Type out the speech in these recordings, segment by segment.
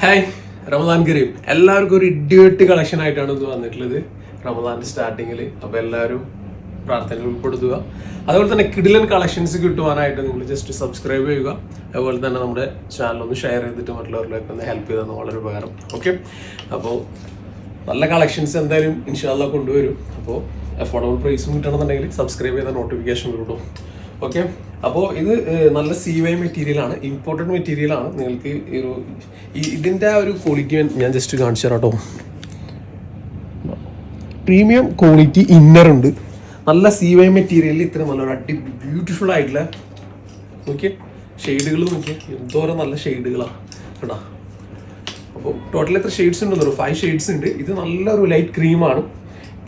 Hi Ramadan Kareem എല്ലാവർക്കും ഒരു idiot collection ആയിട്ടാണ് ഇത് വന്നിട്ടുള്ളത്. റമദാന്റെ സ്റ്റാർട്ടിങ്ങിൽ അപ്പോൾ എല്ലാവരും പ്രാർത്ഥനയിൽ ഉൾപ്പെടുത്തുക. അതുപോലെ തന്നെ കിഡിലൻ കളക്ഷൻസ് കിട്ടുവാനായിട്ട് നിങ്ങൾ ജസ്റ്റ് സബ്സ്ക്രൈബ് ചെയ്യുക. അതുപോലെ തന്നെ നമ്മുടെ ചാനൽ ഒന്ന് ഷെയർ ചെയ്തിട്ട് മറ്റുള്ളവരിലേക്ക് ഒന്ന് ഹെൽപ്പ് ചെയ്തെന്ന് വളരെ ഉപകാരം. ഓക്കെ അപ്പോൾ നല്ല കളക്ഷൻസ് എന്തായാലും ഇൻഷാല്ല കൊണ്ടുവരും. അപ്പോൾ അഫോർഡബിൾ പ്രൈസും കിട്ടണമെന്നുണ്ടെങ്കിൽ സബ്സ്ക്രൈബ് ചെയ്ത നോട്ടിഫിക്കേഷൻ കിട്ടും ഓക്കെ അപ്പോൾ ഇത് നല്ല സി വൈ ഇമ്പോർട്ടന്റ് മെറ്റീരിയൽ ആണ്. നിങ്ങൾക്ക് ഒരു ഇതിന്റെ ഒരു ക്വാളിറ്റി ഞാൻ ജസ്റ്റ് കാണിച്ചു തരാം കേട്ടോ. പ്രീമിയം ക്വാളിറ്റി ഇന്നർ ഉണ്ട്. നല്ല സി വൈ മെറ്റീരിയലിൽ ഇത്ര നല്ലൊരു അടി ബ്യൂട്ടിഫുൾ ആയിട്ടുള്ള നോക്കിയേ ഷെയ്ഡുകൾ നോക്കിയേ. എന്തോരം നല്ല ഷെയ്ഡുകളാണ് കേട്ടോ അപ്പോൾ ടോട്ടൽ എത്ര ഷെയ്ഡ്സ് ഉണ്ടെന്നോ ഫൈവ് ഷെയ്ഡ്സ് ഉണ്ട്. ഇത് നല്ലൊരു ലൈറ്റ് ക്രീമാണ്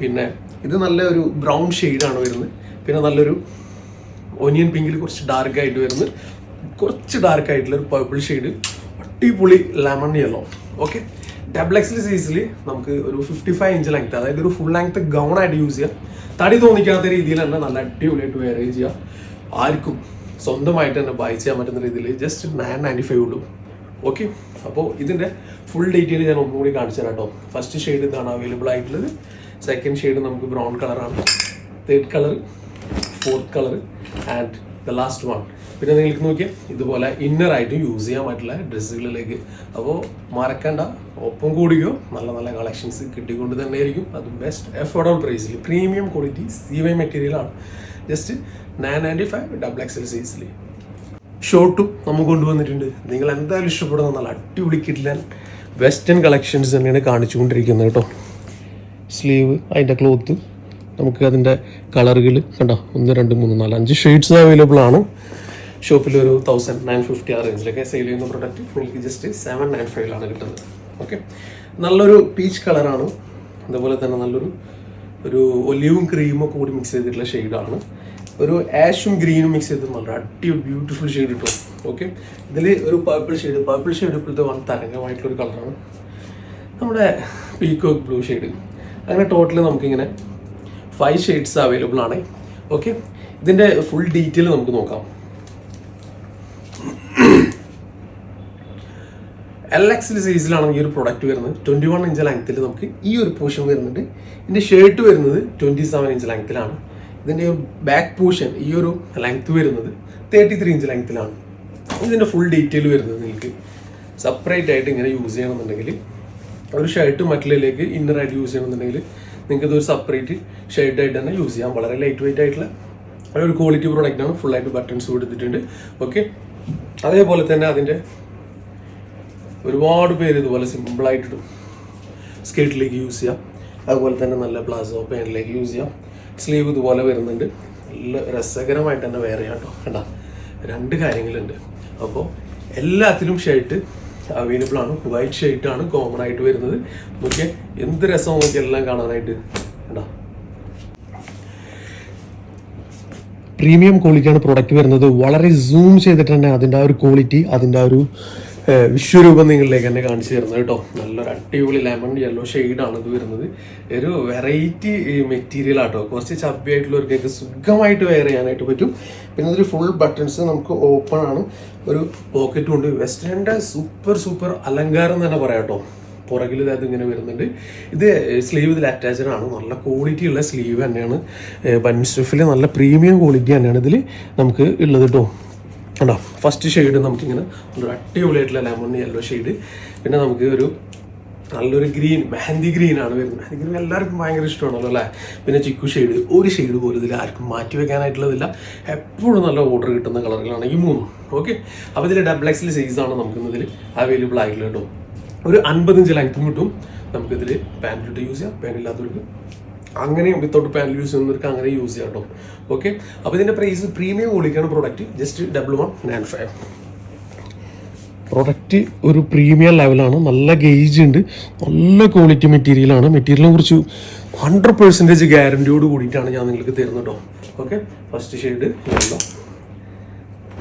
പിന്നെ ഇത് നല്ലൊരു ബ്രൗൺ ഷെയ്ഡാണ് വരുന്നത്. പിന്നെ നല്ലൊരു ഒനിയൻ പിങ്കിൽ കുറച്ച് ഡാർക്ക് ആയിട്ട് വരുന്ന കുറച്ച് ഡാർക്ക് ആയിട്ടുള്ള ഒരു പർപ്പിൾ ഷെയ്ഡ് അടിപൊളി ലെമൺ യെല്ലോ ഓക്കെ ഡബിൾ എക്സിൽ സൈസിൽ നമുക്ക് ഒരു ഫിഫ്റ്റി ഫൈവ് ഇഞ്ച് ലെങ്ത് അതായത് ഒരു ഫുൾ ലെങ്ത് ഗൗൺ ആയിട്ട് യൂസ് ചെയ്യാം. തടി തോന്നിക്കാത്ത രീതിയിൽ തന്നെ നല്ല അടിപൊളിയായിട്ട് വെയർ ചെയ്യാം. ആർക്കും സ്വന്തമായിട്ട് തന്നെ ബൈ ചെയ്യാൻ പറ്റുന്ന രീതിയിൽ ജസ്റ്റ് നയൻ നയന്റി ഫൈവ് ഉള്ളൂ. ഓക്കെ അപ്പോൾ ഇതിന്റെ ഫുൾ ഡീറ്റെയിൽ ഞാൻ ഒന്നുകൂടി കാണിച്ചു തരാം കേട്ടോ ഫസ്റ്റ് ഷെയ്ഡ് ഇതാണ് അവൈലബിൾ ആയിട്ടുള്ളത്. സെക്കൻഡ് ഷെയ്ഡ് നമുക്ക് ബ്രൗൺ കളറാണ് third colour fourth colour and the last one പിന്നെ നിങ്ങൾക്ക് നോക്കിയാൽ ഇതുപോലെ ഇന്നർ ആയിട്ട് യൂസ് ചെയ്യാൻ പറ്റുള്ള ഡ്രസ്സുകളിലേക്ക് അപ്പോൾ മറക്കണ്ട ഒപ്പം കൂടിയോ നല്ല നല്ല കളക്ഷൻസ് കിട്ടിക്കൊണ്ട് തന്നെ ആയിരിക്കും അത് ബെസ്റ്റ് എഫോർഡബിൾ പ്രൈസിൽ പ്രീമിയം ക്വാളിറ്റി സി വൈ മെറ്റീരിയലാണ് just nine ninety five double XL സൈസിൽ ഷോർട്ടും നമ്മൾ കൊണ്ടുവന്നിട്ടുണ്ട്. നിങ്ങൾ എന്തായാലും ഇഷ്ടപ്പെടുന്ന നല്ല അടിപൊളി കിട്ടില്ല വെസ്റ്റേൺ കളക്ഷൻസ് തന്നെയാണ് കാണിച്ചുകൊണ്ടിരിക്കുന്നത് കേട്ടോ. സ്ലീവ് അതിന്റെ ക്ലോത്ത് നമുക്ക് അതിന്റെ കളറുകൾ കണ്ടോ? ഒന്ന് രണ്ട് മൂന്ന് നാല് അഞ്ച് ഷെയ്ഡ്സ് അവൈലബിൾ ആണ്. ഷോപ്പിൽ ഒരു തൗസൻഡ് നയൻ ഫിഫ്റ്റി ആ റേഞ്ചിലൊക്കെ സെയിൽ ചെയ്യുന്ന പ്രൊഡക്റ്റ് നിങ്ങൾക്ക് ജസ്റ്റ് സെവൻ നയൻ ഫൈവിലാണ് കിട്ടുന്നത്. ഓക്കെ നല്ലൊരു പീച്ച് കളറാണ് അതുപോലെ തന്നെ നല്ലൊരു ഒരു ഒലിവും ക്രീമും ഒക്കെ കൂടി മിക്സ് ചെയ്തിട്ടുള്ള ഷെയ്ഡാണ് ഒരു ആഷും ഗ്രീനും മിക്സ് ചെയ്ത് നല്ല അടി ബ്യൂട്ടിഫുൾ ഷെയ്ഡ് കിട്ടും ഓക്കെ ഇതിൽ ഒരു പർപ്പിൾ ഷെയ്ഡ് പർപ്പിൾ ഷെയ്ഡ് ഇപ്പോഴത്തെ വൺ തരംഗമായിട്ടുള്ളൊരു കളറാണ് നമ്മുടെ പീക്കോക്ക് ബ്ലൂ ഷെയ്ഡ് അങ്ങനെ ടോട്ടലി നമുക്കിങ്ങനെ ഫൈവ് ഷെയ്ഡ്സ് അവൈലബിൾ ആണ്. ഓക്കെ ഇതിന്റെ ഫുൾ ഡീറ്റെയിൽ നമുക്ക് നോക്കാം. എൽ എക്സിൽ സൈസിലാണ് ഈ ഒരു പ്രൊഡക്റ്റ് വരുന്നത്. ട്വന്റി വൺ ഇഞ്ച് ലെങ്ത്തിൽ നമുക്ക് ഈ ഒരു പോർഷൻ വരുന്നുണ്ട്. ഇതിന്റെ ഷർട്ട് വരുന്നത് ട്വന്റി സെവൻ ഇഞ്ച് ലെങ്ത്തിലാണ് ഇതിന്റെ ബാക്ക് പോർഷൻ ഈ ഒരു ലെങ്ത് വരുന്നത് തേർട്ടി ത്രീ ഇഞ്ച് ലെങ്ത്തിലാണ് ഇതിന്റെ ഫുൾ ഡീറ്റെയിൽ വരുന്നത് നിങ്ങൾക്ക് സെപ്പറേറ്റ് ആയിട്ട് ഇങ്ങനെ യൂസ് ചെയ്യണമെന്നുണ്ടെങ്കിൽ ഒരു ഷർട്ട് മറ്റുള്ളതിലേക്ക് ഇന്നറായിട്ട് യൂസ് ചെയ്യണമെന്നുണ്ടെങ്കിൽ നിങ്ങൾക്ക് ഇതൊരു സെപ്പറേറ്റ് ഷെയ്ഡായിട്ട് തന്നെ യൂസ് ചെയ്യാം. വളരെ ലൈറ്റ് വെയിറ്റ് ആയിട്ടുള്ള ഒരു ക്വാളിറ്റി പ്രോഡക്റ്റ് പ്രോഡക്റ്റാണ് ഫുള്ളായിട്ട് ബട്ടൺസ് കൊടുത്തിട്ടുണ്ട് ഓക്കെ അതേപോലെ തന്നെ അതിന്റെ ഒരുപാട് പേര് ഇതുപോലെ സിമ്പിളായിട്ട് സ്കേട്ടിലേക്ക് യൂസ് ചെയ്യാം. അതുപോലെ തന്നെ നല്ല പ്ലാസോ പാന്റിലേക്ക് യൂസ് ചെയ്യാം. സ്ലീവ് ഇതുപോലെ വരുന്നുണ്ട്. നല്ല രസകരമായിട്ട് തന്നെ വേറെ കേട്ടോ. കേട്ടോ രണ്ട് കാര്യങ്ങളുണ്ട്. അപ്പോൾ എല്ലാത്തിനും ഷർട്ട് അവൈലബിൾ ആണ്. വൈറ്റ് ആണ് കോമൺ ആയിട്ട് വരുന്നത്. നോക്കിയ എന്ത് രസം നോക്കി എല്ലാം കാണാനായിട്ട്? കേട്ടോ പ്രീമിയം ക്വാളിറ്റിയാണ് പ്രൊഡക്റ്റ് വരുന്നത്. വളരെ സൂം ചെയ്തിട്ട് തന്നെ അതിന്റെ ആ ഒരു ക്വാളിറ്റി അതിന്റെ ആ ഒരു വിശ്വരൂപം നിങ്ങളിലേക്ക് തന്നെ കാണിച്ചു തരുന്നത് കേട്ടോ. നല്ലൊരു അടിപൊളി ലെമൺ യെല്ലോ ആണ് ഇത് വരുന്നത്. ഒരു വെറൈറ്റി മെറ്റീരിയൽ ആട്ടോ. കുറച്ച് ചബ്ബി ആയിട്ടുള്ളവർക്കൊക്കെ സുഖമായിട്ട് വെയർ ചെയ്യാനായിട്ട് പറ്റും. പിന്നെ ഇതൊരു ഫുൾ ബട്ടൺസ് നമുക്ക് ഓപ്പൺ ആണ്. ഒരു പോക്കറ്റും ഉണ്ട്. വെസ്റ്റേണിന്റെ സൂപ്പർ സൂപ്പർ അലങ്കാരം തന്നെ പറയാം കേട്ടോ. പുറകിൽ ഇതായത് ഇങ്ങനെ വരുന്നുണ്ട്. ഇത് സ്ലീവ് ഇതിൽ അറ്റാച്ച്ഡ് ആണ്. നല്ല ക്വാളിറ്റി ഉള്ള സ്ലീവ് തന്നെയാണ്. ബൻ സ്റ്റഫിൽ നല്ല പ്രീമിയം ക്വാളിറ്റി തന്നെയാണ് ഇതിൽ നമുക്ക് ഉള്ളത് കേട്ടോ. കണ്ടോ? ഫസ്റ്റ് ഷെയ്ഡ് നമുക്കിങ്ങനെ ഒരു അടിപൊളിയായിട്ടുള്ള ലെമൺ യെല്ലോ ഷെയ്ഡ് പിന്നെ നമുക്ക് ഒരു നല്ലൊരു ഗ്രീൻ മെഹന്തി ഗ്രീൻ ആണ് വരുന്നത്. മെഹന്തി ഗ്രീൻ എല്ലാവർക്കും ഭയങ്കര ഇഷ്ടമാണല്ലോ അല്ലേ? പിന്നെ ചിക്കു ഷെയ്ഡ് ഒരു ഷെയ്ഡ് പോലും ഇതിൽ ആർക്കും മാറ്റി വെക്കാനായിട്ടുള്ളതില്ല. എപ്പോഴും നല്ല ഓർഡർ കിട്ടുന്ന കളറുകളാണ് ഈ മൂന്നും. ഓക്കെ അപ്പോൾ ഇതിൽ ഡബിൾ എക്സിൽ സൈസാണ് നമുക്ക് ഇതിൽ അവൈലബിൾ ആയിട്ടുള്ളത് കേട്ടോ. ഒരു അൻപതിഞ്ച് ലെങ്ത്തും കിട്ടും. നമുക്കിതിൽ പാന്റിലിട്ട് യൂസ് ചെയ്യാം. പാനില്ലാത്തവർക്ക് അങ്ങനെയും വിത്തൗട്ട് പാനൽ യൂസ് ചെയ്യുന്നവർക്ക് അങ്ങനെ യൂസ് ചെയ്യാം കേട്ടോ ഓക്കെ അപ്പോൾ ഇതിന്റെ price premium കൂടിക്കാണ് product just double one nine five product ഒരു പ്രീമിയം ലെവലാണ് നല്ല ഗേജ് ഉണ്ട്. നല്ല ക്വാളിറ്റി മെറ്റീരിയലാണ് മെറ്റീരിയലിനെ കുറിച്ച് ഹൺഡ്രഡ് പെർസെന്റേജ് ഗ്യാരണ്ടിയോട് കൂടിയിട്ടാണ് ഞാൻ നിങ്ങൾക്ക് തരുന്നത് കേട്ടോ okay first shade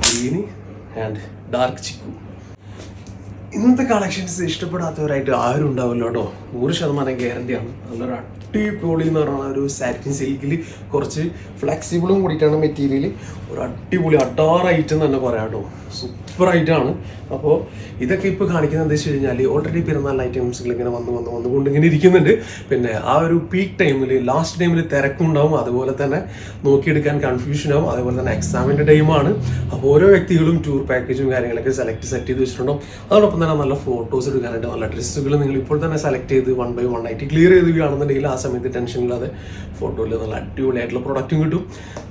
green and dark chikoo ഇന്നത്തെ കളക്ഷൻസ് ഇഷ്ടപ്പെടാത്തവരായിട്ട് ആരും ഉണ്ടാവില്ല കേട്ടോ. നൂറ് ശതമാനം ഗ്യാരണ്ടിയാണ് നല്ലൊരു അടിപൊളി എന്ന് പറഞ്ഞാൽ ഒരു സാറ്റിൻ സിൽക്കിൽ കുറച്ച് ഫ്ലെക്സിബിളും കൂടിയിട്ടാണ് മെറ്റീരിയൽ ഒരു അടിപൊളി അഡാർ ഐറ്റം തന്നെ പറയാം കേട്ടോ. ആയിട്ടാണ്. അപ്പോൾ ഇതൊക്കെ ഇപ്പോൾ കാണിക്കുന്നത് എന്താ വെച്ച് കഴിഞ്ഞാൽ ഓൾറെഡി പെരുന്നാൾ ഐറ്റംസുകൾ ഇങ്ങനെ വന്ന് വന്ന് വന്നുകൊണ്ട് ഇങ്ങനെ ഇരിക്കുന്നുണ്ട്. പിന്നെ ആ ഒരു പീക്ക് ടൈമിൽ ലാസ്റ്റ് ടൈമിൽ തിരക്കുണ്ടാവും. അതുപോലെ തന്നെ നോക്കിയെടുക്കാൻ കൺഫ്യൂഷൻ ആവും. അതുപോലെ തന്നെ എക്സാമിന്റെ ടൈമാണ് അപ്പോൾ ഓരോ വ്യക്തികളും ടൂർ പാക്കേജും കാര്യങ്ങളൊക്കെ സെലക്ട് സെറ്റ് ചെയ്ത് വെച്ചിട്ടുണ്ടാവും. അതോടൊപ്പം തന്നെ നല്ല ഫോട്ടോസ് എടുക്കാനായിട്ട് നല്ല ഡ്രസ്സുകൾ നിങ്ങൾ ഇപ്പോൾ തന്നെ സെലക്ട് ചെയ്ത് വൺ ബൈ വൺ ആയിട്ട് ക്ലിയർ ചെയ്ത് കാണുന്നുണ്ടെങ്കിൽ ആ സമയത്ത് ടെൻഷൻ ഇല്ലാതെ ഫോട്ടോയിൽ നല്ല അടിപൊളിയായിട്ടുള്ള പ്രൊഡക്റ്റും കിട്ടും.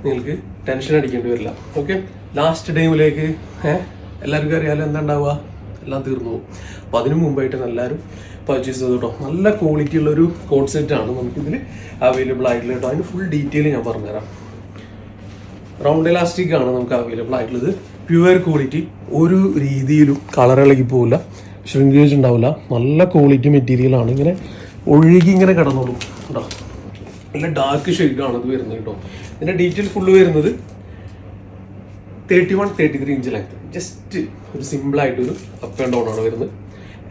നിങ്ങൾക്ക് ടെൻഷൻ അടിക്കേണ്ടി വരില്ല. ഓക്കെ ലാസ്റ്റ് ടൈമിലേക്ക് ഏഹ് എല്ലാവർക്കും അറിയാലോ എന്താ ഉണ്ടാവുക എല്ലാം തീർന്നു പോകും. അപ്പോൾ അതിന് മുമ്പായിട്ട് എല്ലാവരും പർച്ചേസ് ചെയ്തു കേട്ടോ നല്ല ക്വാളിറ്റി ഉള്ള ഒരു കോഡ് സെറ്റ് ആണ് നമുക്കിതിൽ അവൈലബിൾ ആയിട്ടുള്ള കേട്ടോ. അതിന് ഫുൾ ഡീറ്റെയിൽ ഞാൻ പറഞ്ഞുതരാം. റൗണ്ട് ഇലാസ്റ്റിക് ആണ് നമുക്ക് അവൈലബിൾ ആയിട്ടുള്ളത്. പ്യുവർ ക്വാളിറ്റി ഒരു രീതിയിലും കളർ ഇളകി പോവില്ല. ഷ്രിങ്കേജ് ഉണ്ടാവില്ല. നല്ല ക്വാളിറ്റി മെറ്റീരിയൽ ആണ്. ഇങ്ങനെ ഒഴുകി ഇങ്ങനെ കിടന്നോളൂ കേട്ടോ. നല്ല ഡാർക്ക് ഷെയ്ഡാണ് ഇത് വരുന്നത് കേട്ടോ. ഇതിന്റെ ഡീറ്റെയിൽ ഫുള്ള് വരുന്നത് thirty one thirty three inch length just ഒരു സിമ്പിൾ ആയിട്ടൊരു അപ്പ് ആൻഡ് ഡൗൺ ആണ് വരുന്നത്.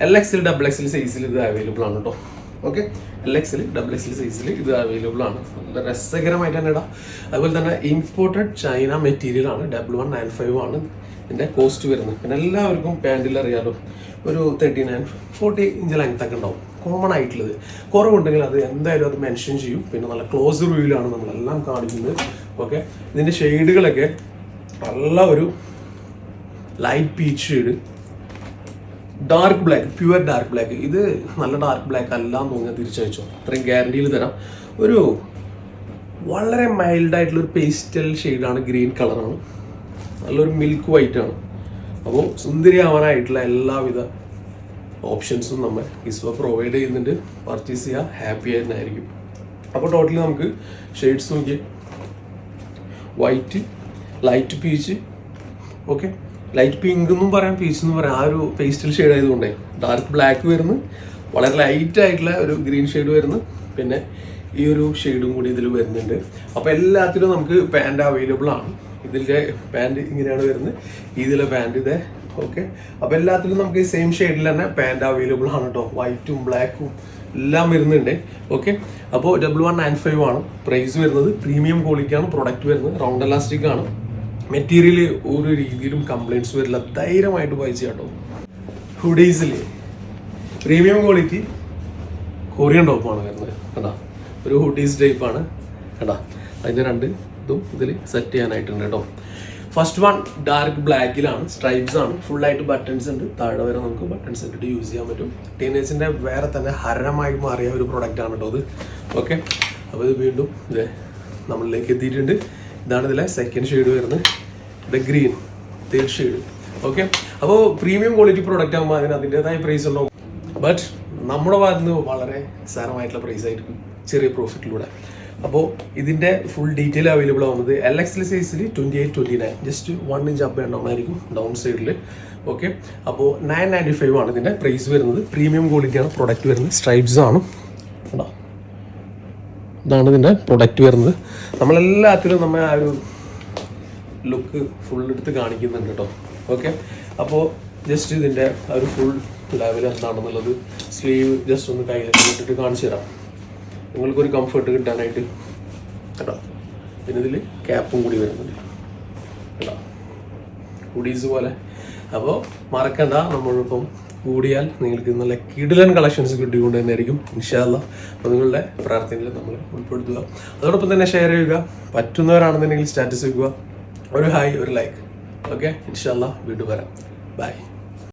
എൽ എക്സിൽ ഡബിൾ എക്സിൽ സൈസിൽ ഇത് അവൈലബിൾ ആണ് കേട്ടോ ഓക്കെ എൽ എക്സിൽ ഡബിൾ എക്സിൽ സൈസിൽ ഇത് അവൈലബിൾ ആണ്. രസകരമായിട്ട് തന്നെ ഇടാം. അതുപോലെ തന്നെ ഇമ്പോർട്ടഡ് ചൈന മെറ്റീരിയൽ ആണ്. ഡബിൾ വൺ നയൻ ഫൈവ് ആണ് ഇതിന്റെ കോസ്റ്റ് വരുന്നത്. പിന്നെ എല്ലാവർക്കും പാന്റിൽ അറിയാലോ. ഒരു thirty nine forty inch length ഒക്കെ ഉണ്ടാവും. കോമൺ ആയിട്ടുള്ളത്. കുറവുണ്ടെങ്കിൽ അത് എന്തായാലും അത് മെൻഷൻ ചെയ്യും. പിന്നെ നല്ല ക്ലോസ് റിവ്യൂലാണ് നമ്മളെല്ലാം കാണിക്കുന്നത്. ഓക്കെ ഇതിന്റെ ഷെയ്ഡുകളൊക്കെ നല്ല ഒരു light peach shade dark black pure dark black ഇത് നല്ല ഡാർക്ക് ബ്ലാക്ക് അല്ല എന്ന് തോന്നിയാൽ തിരിച്ചയച്ചോ അത്രയും ഗ്യാരണ്ടിയിൽ തരാം. ഒരു വളരെ മൈൽഡ് ആയിട്ടുള്ള ഒരു പേസ്റ്റൽ ഷെയ്ഡാണ് ഗ്രീൻ കളറാണ് നല്ലൊരു മിൽക്ക് വൈറ്റ് ആണ്. അപ്പോൾ സുന്ദരിയാവാനായിട്ടുള്ള എല്ലാവിധ ഓപ്ഷൻസും നമ്മൾ ഇസ്വ പ്രൊവൈഡ് ചെയ്യുന്നുണ്ട്. പർച്ചേസ് ചെയ്യുക ഹാപ്പി ആയിരുന്നായിരിക്കും അപ്പോൾ ടോട്ടലി നമുക്ക് ഷെയ്ഡ്സ് നോക്കിയാൽ white light peach okay light pink എന്നും പറയാം പീച്ച് എന്ന് പറയാം. ആ ഒരു പേസ്റ്റൽ ഷെയ്ഡ് ആയതുകൊണ്ടേ. ഡാർക്ക് ബ്ലാക്ക് വരുന്നു. വളരെ ലൈറ്റ് ആയിട്ടുള്ള ഒരു ഗ്രീൻ ഷെയ്ഡ് വരുന്നു. പിന്നെ ഈ ഒരു ഷെയ്ഡും കൂടി ഇതിൽ വരുന്നുണ്ട്. അപ്പോൾ എല്ലാത്തിലും നമുക്ക് പാന്റ് അവൈലബിൾ ആണ്. ഇതിന്റെ പാന്റ് ഇങ്ങനെയാണ് വരുന്നത്. ഇതിലെ പാന്റ് ഇതേ. ഓക്കെ അപ്പോൾ എല്ലാത്തിലും നമുക്ക് സെയിം ഷെയ്ഡിൽ തന്നെ പാന്റ് അവൈലബിൾ ആണ് കേട്ടോ വൈറ്റും ബ്ലാക്കും എല്ലാം വരുന്നുണ്ട്. ഓക്കെ അപ്പോൾ ഡബിൾ വൺ നയൻ ഫൈവ് ആണ്. പ്രൈസ് വരുന്നത്. പ്രീമിയം ക്വാളിറ്റിയാണ് പ്രൊഡക്റ്റ് വരുന്നത്. റൗണ്ട് എലാസ്റ്റിക് ആണ്. മെറ്റീരിയൽ ഒരു രീതിയിലും കംപ്ലൈന്റ്സ് വരില്ല. ധൈര്യമായിട്ട് വായിച്ചു കേട്ടോ ഹുഡീസിൽ പ്രീമിയം ക്വാളിറ്റി കൊറിയൻ ടോപ്പാണ് വരുന്നത്. കേട്ടാ ഒരു ഹുഡീസ് ടൈപ്പാണ് കേട്ടാ അതിന്റെ രണ്ട് ഇതും ഇതിൽ സെറ്റ് ചെയ്യാനായിട്ടുണ്ട് കേട്ടോ. ഫസ്റ്റ് വൺ ഡാർക്ക് ബ്ലാക്കിലാണ് സ്ട്രൈപ്സ് ആണ്. ഫുൾ ആയിട്ട് ബട്ടൺസ് ഉണ്ട്. താഴെ വരെ നമുക്ക് ബട്ടൺസ് ഇട്ടിട്ട് യൂസ് ചെയ്യാൻ പറ്റും. ടീനേജിന്റെ വേറെ തന്നെ ഹരമായി മാറിയ ഒരു പ്രൊഡക്റ്റ് ആണ് കേട്ടോ അത്. ഓക്കെ അപ്പോൾ ഇത് വീണ്ടും ഇത് നമ്മളിലേക്ക് എത്തിയിട്ടുണ്ട്. ഇതാണ് ഇതിലെ സെക്കൻഡ് ഷെയ്ഡ് വരുന്നത്. The green third shade okay അപ്പോൾ പ്രീമിയം ക്വാളിറ്റി പ്രോഡക്റ്റ് ആകുമ്പോൾ അതിന് അതിന്റെതായ പ്രൈസ് ഉണ്ടാവും. ബട്ട് നമ്മുടെ ഭാഗത്ത് വളരെ സാരമായിട്ടുള്ള പ്രൈസ് ആയിരിക്കും ചെറിയ പ്രോഫിറ്റിലൂടെ അപ്പോൾ ഇതിന്റെ ഫുൾ ഡീറ്റെയിൽ അവൈലബിൾ ആവുന്നത് എൽ എക്സ് എൽ സൈസിൽ twenty eight twenty nine just one inch up and down സൈഡിൽ ഓക്കെ അപ്പോൾ നയൻ നയന്റി ഫൈവ് ആണ് ഇതിന്റെ പ്രൈസ് വരുന്നത്. പ്രീമിയം ക്വാളിറ്റിയാണ് പ്രൊഡക്റ്റ് വരുന്നത്. സ്ട്രൈപ്സ് ആണ്. കേട്ടോ ഇതാണ് ഇതിന്റെ പ്രൊഡക്റ്റ് വരുന്നത്. നമ്മളെല്ലാത്തിലും നമ്മൾ ആ ഒരു ലുക്ക് ഫുൾ എടുത്ത് കാണിക്കുന്നുണ്ട് കേട്ടോ ഓക്കെ അപ്പോൾ ജസ്റ്റ് ഇതിന്റെ ഒരു ഫുൾ ലെവൽ എന്താണെന്നുള്ളത് സ്ലീവ് ജസ്റ്റ് ഒന്ന് കയ്യിലേക്ക് ഇട്ടിട്ട് കാണിച്ചു തരാം. നിങ്ങൾക്കൊരു കംഫർട്ട് കിട്ടാനായിട്ട്. കേട്ടോ? പിന്നെ ഇതിൽ ക്യാപ്പും കൂടി വരുന്നുണ്ട്. ഹുഡീസ് പോലെ അപ്പോൾ മറക്കണ്ട നമ്മളിപ്പം കൂടിയാൽ നിങ്ങൾക്ക് നല്ല കിടിലൻ കളക്ഷൻസ് കിട്ടിക്കൊണ്ട് തന്നെ ആയിരിക്കും ഇൻഷാല്ല അപ്പോൾ നിങ്ങളുടെ പ്രാർത്ഥനയിൽ നമ്മൾ ഉൾപ്പെടുത്തുക. അതോടൊപ്പം തന്നെ ഷെയർ ചെയ്യുക. പറ്റുന്നവരാണെന്നുണ്ടെങ്കിൽ സ്റ്റാറ്റസ് വെക്കുക. ഒരു ഹായ് ഒരു ലൈക്ക് ഓക്കെ ഇൻഷാല്ല വീണ്ടും വരാം. ബൈ